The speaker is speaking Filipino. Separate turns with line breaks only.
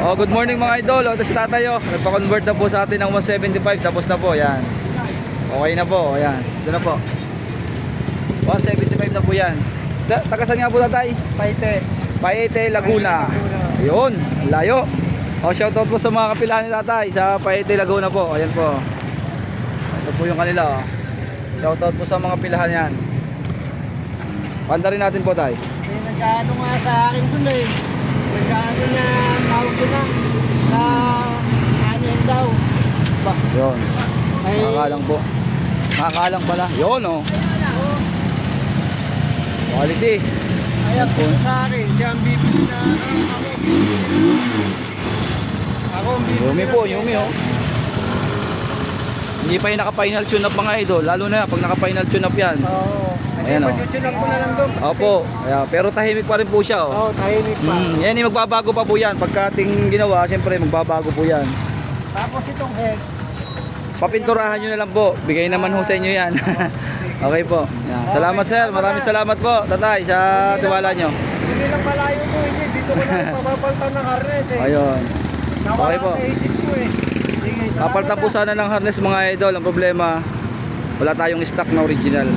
Oh, good morning mga idol. O, ito si tatay oh. Nagpa-convert na po sa atin ng 175. Tapos na po, yan. Okay na po, ayan. Ito na po. 175 na po yan. Sa, tagasan nga po tatay?
Paite.
Paete, Laguna. Yun, ang layo. O, shoutout po sa mga kapilahan ni tatay sa Paete, Laguna po. Ayan po. Ito po yung kanila. Oh. Shoutout po sa mga pilahan yan. Panda rin natin po tay.
May nagkaano nga sa akin dun eh. Nagkaano na tawag ko na. Na kanin daw. Ba?
Yun.
Ay,
Nakakalang po. Nakakalang pala. Yun oh. Quality.
Ayan po sa akin. Siya ang bibili na ako. Ako ang bibili
Yumi po, yumi oh. Hindi pa yung naka-final tune up mga idol. Lalo na pag naka-final tune up yan.
Oo.
Ayan,
Ayan
oh.
o. ko na lang doon.
Opo. Kaya, pero tahimik pa rin po siya oh.
Oo, tahimik pa.
Mm, yan magbabago pa po yan. Pagka ating ginawa, siyempre magbabago po yan.
Tapos itong head.
Papinturahan nyo na lang po. Bigay naman ho sa inyo yan. okay po. Yan. Salamat sir. Maraming salamat po, tatay, sa tiwala nyo.
Hindi lang malayo mo. Hindi. Dito ko lang mapapaltan ng harness eh.
Ayun. Okay po.
sa isip ko eh.
Po
ah.
sana ng harness mga idol. Ang problema, wala tayong stock na original.